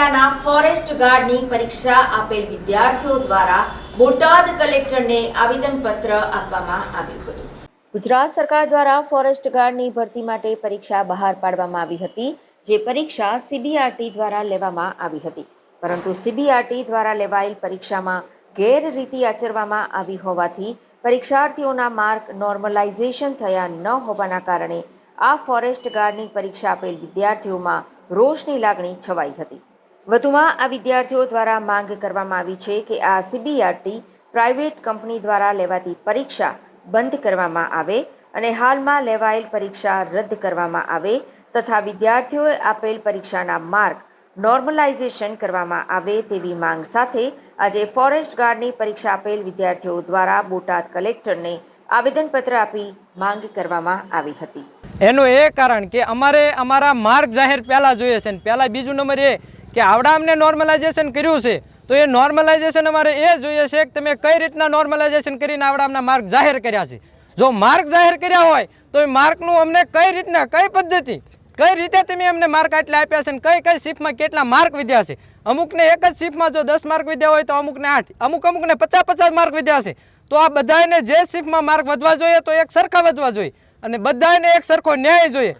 જિલ્લાના ફોરેસ્ટ ગાર્ડની પરીક્ષા આપેલ વિદ્યાર્થીઓ દ્વારા બોટાદ કલેક્ટરને આવેદનપત્ર આપવામાં આવ્યું હતું. ગુજરાત સરકાર દ્વારા ફોરેસ્ટ ગાર્ડની ભરતી માટે પરીક્ષા બહાર પાડવામાં આવી હતી, જે પરીક્ષા સીબીઆરટી દ્વારા લેવામાં આવી હતી. પરંતુ સીબીઆરટી દ્વારા લેવાયેલ પરીક્ષામાં ગેરરીતિ આચરવામાં આવી હોવાથી પરીક્ષાર્થીઓના માર્ક નોર્મલાઇઝેશન થયા ન હોવાના કારણે આ ફોરેસ્ટ ગાર્ડની પરીક્ષા આપેલ વિદ્યાર્થીઓમાં રોષની લાગણી છવાઈ હતી. વધુમાં આ વિદ્યાર્થીઓ દ્વારા માંગ કરવામાં આવી છે કે આ સીબીઆરટી પ્રાઇવેટ કંપની દ્વારા લેવાતી પરીક્ષા બંધ કરવામાં આવે અને હાલમાં લેવાયેલ પરીક્ષા રદ કરવામાં આવે તથા વિદ્યાર્થીઓએ આપેલ પરીક્ષાના માર્ક નોર્મલાઇઝેશન કરવામાં આવે તેવી માંગ સાથે આજે ફોરેસ્ટ ગાર્ડની પરીક્ષા આપેલ વિદ્યાર્થીઓ દ્વારા બોટાદ કલેક્ટરને આવેદનપત્ર આપી માંગ કરવામાં આવી હતી. એનું એ કારણ કે અમારે અમારા માર્ક જાહેર પહેલાં જોઈએ છે ને પહેલાં બીજું નંબર એ કે આવડા અમને નોર્મલાઇઝેશન કર્યું છે, તો એ નોર્મલાઇઝેશન અમારે એ જોઈએ છે કે તમે કઈ રીતના નોર્મલાઇઝેશન કરીને આવડા અમને માર્ક જાહેર કર્યા છે. જો માર્ક જાહેર કર્યા હોય, તો એ માર્કનું અમને કઈ રીતના, કઈ પદ્ધતિ, કઈ રીતે તમે અમને માર્ક આટલા આપ્યા છે અને કઈ કઈ શિફ્ટમાં કેટલા માર્ક વિદ્યા છે. અમુકને એક જ શિફ્ટમાં જો દસ માર્ક વિદ્યા હોય તો અમુકને આઠ, અમુક અમુકને પચાસ પચાસ માર્ક વિદ્યા છે. તો આ બધાને જે શિફ્ટમાં માર્ક વધવા જોઈએ તો એક સરખા વધવા જોઈએ. અને બધાને એક સરખો ન્યાય જોઈએ.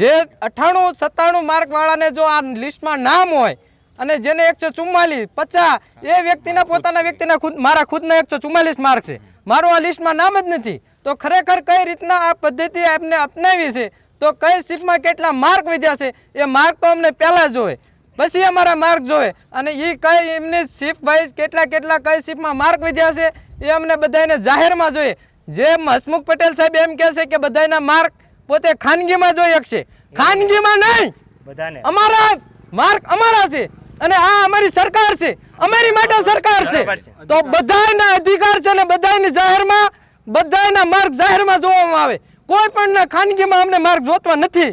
જે અઠાણું સત્તાણું માર્ક વાળાને જો આ લિસ્ટમાં નામ હોય અને જેને એકસો ચુમ્માલીસ પચાસ એ વ્યક્તિના પોતાના વ્યક્તિના ખુદ મારા ખુદના એકસો ચુમ્માલીસ માર્ક છે. મારું આ લિસ્ટમાં નામ જ નથી. તો ખરેખર કઈ રીતના આ પદ્ધતિ આપને અપનાવી છે? તો કઈ શિફ્ટમાં કેટલા માર્ક વધ્યા છે? એ માર્ક તો અમને પહેલાં જોવે. પછી અમારા માર્ક જોવે. અને એ કઈ એમની શિફ્ટ વાઇઝ કેટલા કેટલા કઈ શિફ્ટમાં માર્ક વધ્યા છે એ અમને બધાને જાહેરમાં જોઈએ. જે હસમુખ પટેલ સાહેબ એમ કહે છે કે બધાના માર્ક પોતે ખાનગીમાં જોઈ શકશે. ખાનગીમાં નહીં. બધાને. અમારા માર્ક અમારા છે અને આ અમારી સરકાર છે. અમારી માટે સરકાર છે. તો બધાના અધિકાર છે ને બધાની જાહેરમાં બધાના માર્ક જાહેરમાં જોવામાં આવે. કોઈ પણ ખાનગીમાં અમને માર્ક જોતવા નથી.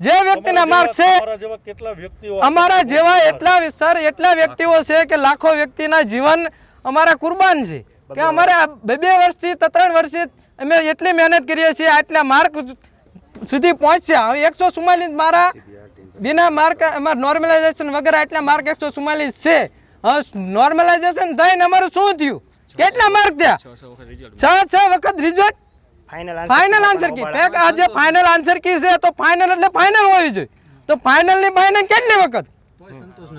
જે વ્યક્તિના માર્ક છે અમારા જેવા એટલા સર એટલા વ્યક્તિઓ છે કે લાખો વ્યક્તિના જીવન અમારા કુરબાન છે. કે અમારે બે બે વર્ષથી ત્રણ વર્ષથી અમે એટલી મહેનત કરીએ છીએ આટલા માર્ક સુધી પહોંચ્યા. હવે એકસો ચુમ્માલીસ મારા બિના માર્ક અમારા નોર્મલાઇઝેશન વગર આટલા માર્ક એકસો ચુમ્માલીસ છે. હવે નોર્મલાઇઝેશન થઈને અમારું શું થયું? કેટલા માર્ક થયા? છ છ વખત result final final answer key. Fake આજે ફાઇનલ આન્સર કી છે તો ફાઇનલ એટલે ફાઇનલ હોવી જોઈએ. તો ફાઇનલની ફાઇનલ કેટલી વખત?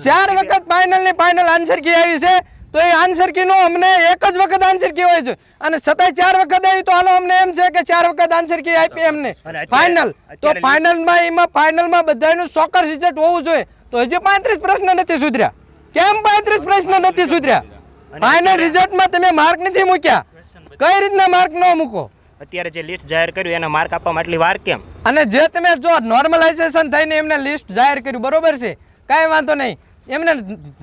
ચાર વખત ફાઇનલની ફાઇનલ આન્સર કી આવી છે. તો એ આન્સર કી નો અમને એક જ વખત આન્સર કી હોય છે. અને છતાંય ચાર વખત આવી તો હાલો અમને એમ છે કે ચાર વખત આન્સર કી આપી એમને ફાઇનલ તો અત્યારે ફાઇનલમાં એમાં ફાઇનલમાં બધાનું સોકર રિઝલ્ટ હોવું જોઈએ. તો હજી પાંત્રીસ પ્રશ્ન નથી સુધર્યા. કેમ પાંત્રીસ પ્રશ્ન નથી સુધર્યા? ફાઇનલ રિઝલ્ટમાં તમે માર્ક નથી મૂક્યા. કઈ રીતના માર્ક ન મૂકો? અત્યારે જે લિસ્ટ જાહેર કર્યું એના માર્ક આપવામાં આટલી વાર કેમ? અને જે તમે જો નોર્મલાઇઝેશન થઈને એમને લિસ્ટ જાહેર કર્યું બરોબર છે? કાંઈ વાંધો નહીં. એમને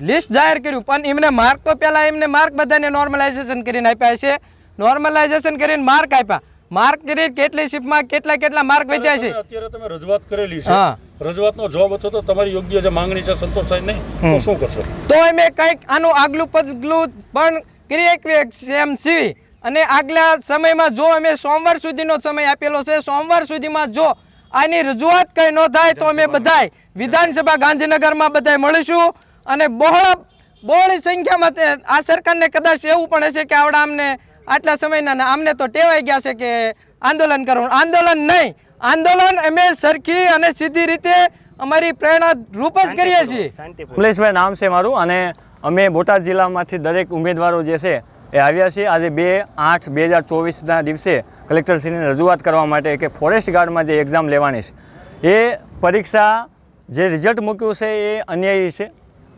લિસ્ટ જાહેર કર્યું પણ એમને માર્ક તો પહેલાં એમને માર્ક બધાને નોર્મલાઇઝેશન કરીને આપ્યા છે. નોર્મલાઇઝેશન કરીને માર્ક આપ્યા. માર્ક કરી કેટલી શિફ્ટમાં કેટલા કેટલા માર્ક વધ્યા છે? અત્યારે તમે રજૂઆત કરેલી છે. રજૂઆતનો જવાબ હતો તો તમારી યોગ્ય જે માંગણી છે સંતોષાય નહીં તો શું કરશો? તો અમે કંઈક આનું આગલું પગલું પણ કરી શકીએ એમ સીવી અને આગલા સમયમાં જો અમે સોમવાર સુધીનો સમય આપેલો છે સોમવાર સુધીમાં જો આની રજૂઆત કંઈ ન થાય તો અમે બધાય વિધાનસભા ગાંધીનગરમાં બધાય મળીશું અને બહોળા બહોળી સંખ્યામાં તે આ સરકારને કદાચ એવું પણ હશે કે આવડા અમને આટલા સમયના ને આમને તો ટેવાઈ ગયા છે કે આંદોલન કરવાનું. આંદોલન નહીં. આંદોલન અમે સરખી અને સીધી રીતે અમારી પ્રેરણા રૂપ જ કરીએ છીએ. કમલેશભાઈ નામ છે મારું અને અમે બોટાદ જિલ્લામાંથી દરેક ઉમેદવારો જે છે એ આવ્યા છીએ આજે બે આઠ બે હજાર ચોવીસના દિવસે કલેક્ટરશ્રીને રજૂઆત કરવા માટે કે ફોરેસ્ટ ગાર્ડમાં જે એક્ઝામ લેવાની છે, એ પરીક્ષા જે રિઝલ્ટ મૂક્યું છે એ અન્યાયી છે.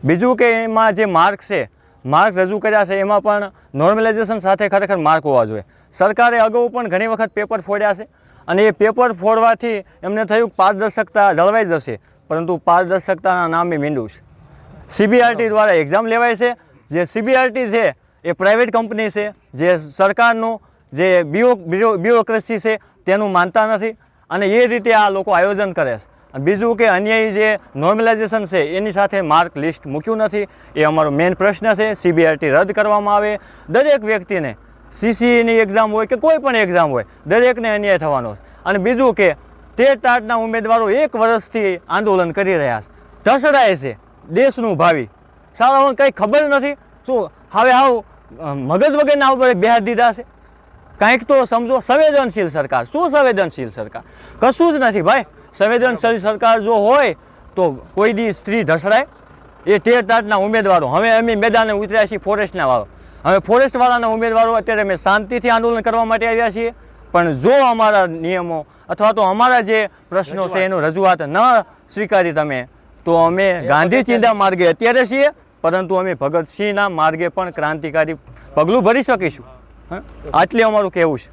બીજું કે એમાં જે માર્ક છે માર્ક રજૂ કર્યા છે, એમાં પણ નોર્મલાઇઝેશન સાથે ખરેખર માર્ક હોવા જોઈએ. સરકારે અગાઉ પણ ઘણી વખત પેપર ફોડ્યા છે અને એ પેપર ફોડવાથી એમને થયું પારદર્શકતા જળવાઈ જશે, પરંતુ પારદર્શકતાના નામે મીંડું છે. સીબીઆરટી દ્વારા એક્ઝામ લેવાય છે. જે સીબીઆરટી છે એ પ્રાઇવેટ કંપની છે, જે સરકારનું જે બ્યુરો બ્યુરો- બ્યુરોક્રેસી છે, તેનું માનતા નથી. અને એ રીતે આ લોકો આયોજન કરે છે. અને બીજું કે અન્યાયી જે નોર્મલાઇઝેશન છે, એની સાથે માર્ક લિસ્ટ મૂક્યું નથી. એ અમારો મેઇન પ્રશ્ન છે. સીબીઆરટી રદ કરવામાં આવે. દરેક વ્યક્તિને સીસીઈની એક્ઝામ હોય કે કોઈ પણ એક્ઝામ હોય, દરેકને અન્યાય થવાનો છે. અને બીજું કે તે ટાટના ઉમેદવારો એક વર્ષથી આંદોલન કરી રહ્યા છે. ઢસડાય છે દેશનું ભાવિ. શાળાઓને કંઈ ખબર નથી. શું, હવે આવું મગજ વગરના ઉપર બેહાર દીધા છે. કાંઈક તો સમજો સંવેદનશીલ સરકાર. શું સંવેદનશીલ સરકાર? કશું જ નથી ભાઈ. સંવેદનશીલ સરકાર જો હોય તો કોઈ દી સ્ત્રી ઢસડાય એ તેર તાટના ઉમેદવારો. હવે અમે મેદાને ઉતર્યા છીએ ફોરેસ્ટના વાળો. હવે ફોરેસ્ટવાળાના ઉમેદવારો અત્યારે અમે શાંતિથી આંદોલન કરવા માટે આવ્યા છીએ. પણ જો અમારા નિયમો અથવા તો અમારા જે પ્રશ્નો છે એનું રજૂઆત ન સ્વીકારી તમે તો અમે ગાંધી ચિંતા માર્ગે અત્યારે છીએ. પરંતુ અમે ભગતસિંહના માર્ગે પણ ક્રાંતિકારી પગલું ભરી શકીશું? આટલી અમારું કહેવું છે